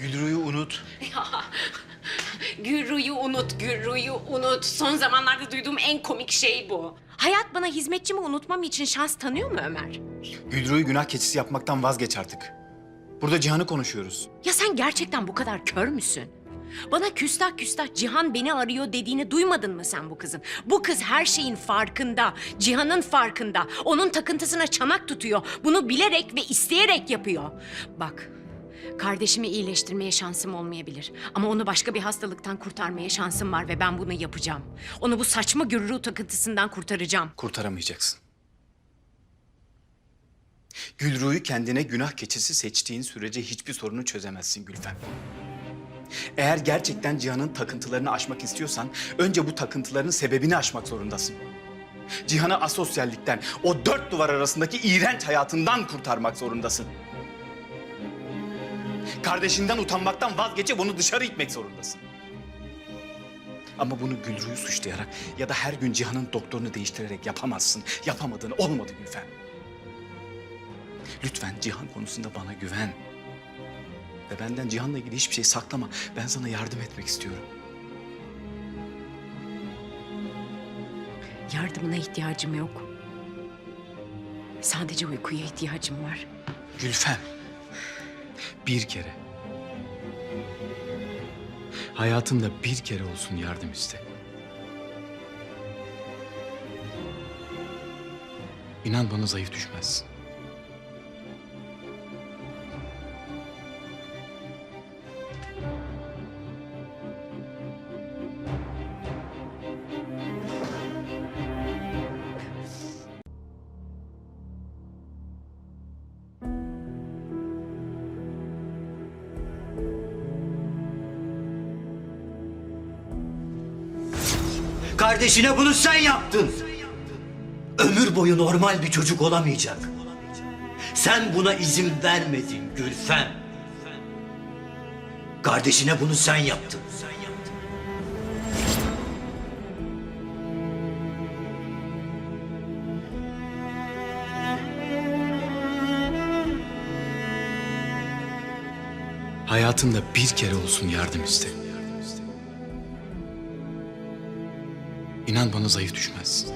Gülru'yu unut. Gürru'yu unut, Gürru'yu unut. Son zamanlarda duyduğum en komik şey bu. Hayat bana hizmetçimi unutmam için şans tanıyor mu Ömer? Gülru'yu günah keçisi yapmaktan vazgeç artık. Burada Cihan'ı konuşuyoruz. Ya sen gerçekten bu kadar kör müsün? Bana küstah küstah Cihan beni arıyor dediğini duymadın mı sen bu kızın? Bu kız her şeyin farkında, Cihan'ın farkında. Onun takıntısına çanak tutuyor. Bunu bilerek ve isteyerek yapıyor. Bak, kardeşimi iyileştirmeye şansım olmayabilir. Ama onu başka bir hastalıktan kurtarmaya şansım var ve ben bunu yapacağım. Onu bu saçma gürültü takıntısından kurtaracağım. Kurtaramayacaksın. Gülru'yu kendine günah keçisi seçtiğin sürece hiçbir sorunu çözemezsin Gülfem. Eğer gerçekten Cihan'ın takıntılarını aşmak istiyorsan önce bu takıntıların sebebini aşmak zorundasın. Cihan'ı asosyallikten, o dört duvar arasındaki iğrenç hayatından kurtarmak zorundasın. Kardeşinden utanmaktan vazgeçip onu dışarı itmek zorundasın. Ama bunu Gülru'yu suçlayarak ya da her gün Cihan'ın doktorunu değiştirerek yapamazsın. Yapamadığın olmadı Gülfem. Lütfen Cihan konusunda bana güven. Ve benden Cihan'la ilgili hiçbir şey saklama. Ben sana yardım etmek istiyorum. Yardımına ihtiyacım yok. Sadece uykuya ihtiyacım var. Gülfem. Bir kere. Hayatında bir kere olsun yardım iste. İnan bana zayıf düşmezsin. Kardeşine bunu sen yaptın. Ömür boyu normal bir çocuk olamayacak. Sen buna izin vermedin Gülfem. Kardeşine bunu sen yaptın. Hayatında bir kere olsun yardım iste. İnan bana zayıf düşmezsin.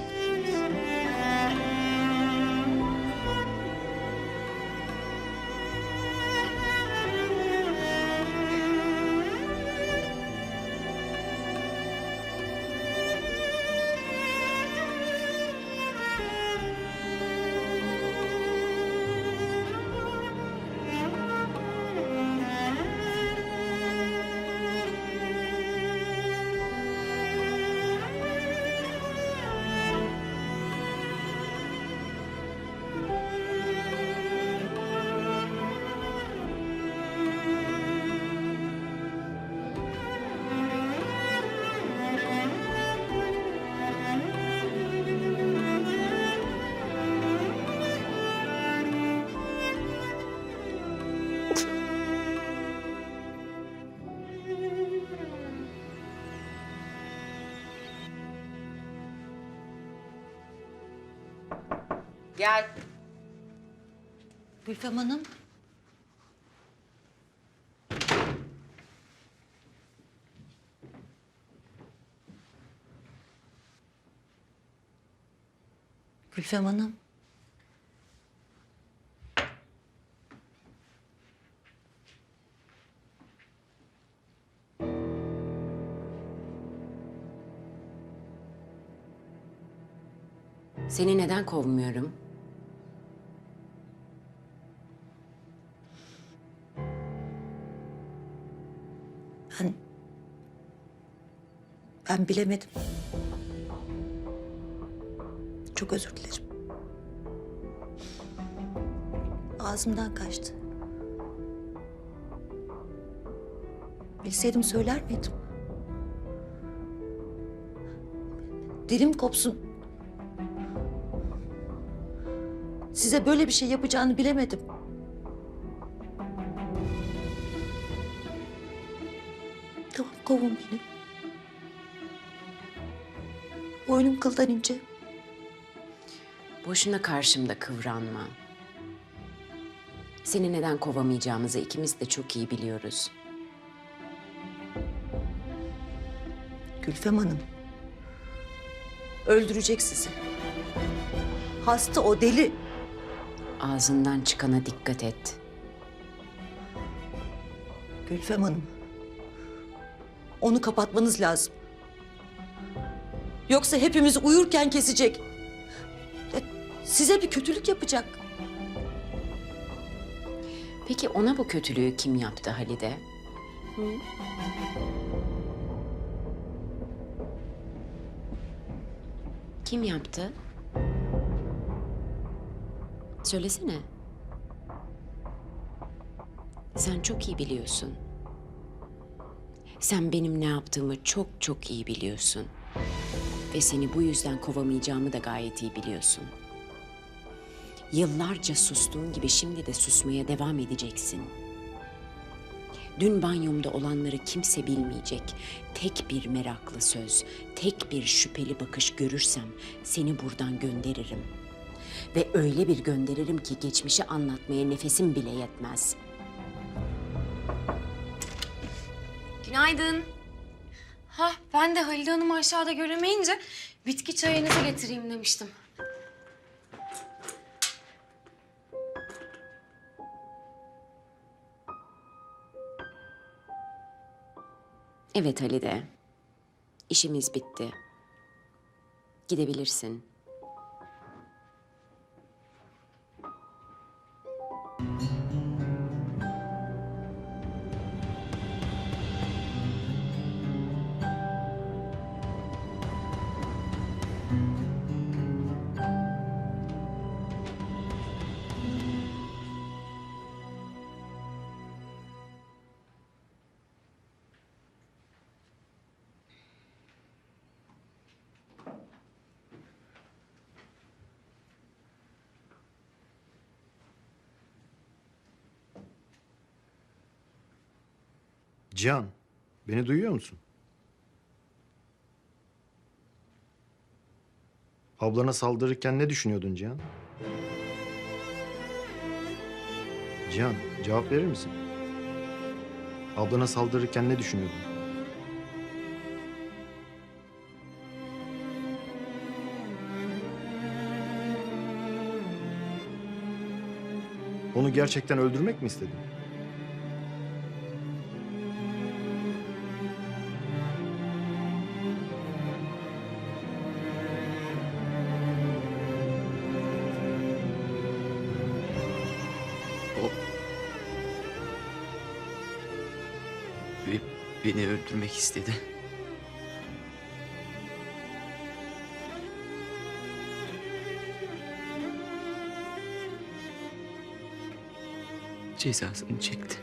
Gel. Gülfem Hanım. Gülfem Hanım. Seni neden kovmuyorum? Ben... Ben bilemedim. Çok özür dilerim. Ağzımdan kaçtı. Bilseydim söyler miydim? Dilim kopsun. Size böyle bir şey yapacağını bilemedim. Tamam kovun beni. Boynum kıldan ince. Boşuna karşımda kıvranma. Seni neden kovamayacağımızı ikimiz de çok iyi biliyoruz. Gülfem Hanım. Öldürecek sizi. Hasta o deli. Ağzından çıkana dikkat et. Gülfem Hanım. Onu kapatmanız lazım. Yoksa hepimizi uyurken kesecek. Size bir kötülük yapacak. Peki ona bu kötülüğü kim yaptı Halide? Hı? Kim yaptı? Söylesene. Sen çok iyi biliyorsun. Sen benim ne yaptığımı çok çok iyi biliyorsun. Ve seni bu yüzden kovamayacağımı da gayet iyi biliyorsun. Yıllarca sustuğun gibi şimdi de susmaya devam edeceksin. Dün banyomda olanları kimse bilmeyecek. Tek bir meraklı söz, tek bir şüpheli bakış görürsem seni buradan gönderirim. Ve öyle bir gönderirim ki geçmişi anlatmaya nefesim bile yetmez. Günaydın. Ha ben de Halide Hanım'ı aşağıda göremeyince bitki çayınızı getireyim demiştim. Evet Halide. İşimiz bitti. Gidebilirsin. Cihan, beni duyuyor musun? Ablana saldırırken ne düşünüyordun Cihan? Cihan, cevap verir misin? Ablana saldırırken ne düşünüyordun? Onu gerçekten öldürmek mi istedin? Beni öldürmek istedi. Cezasını çekti.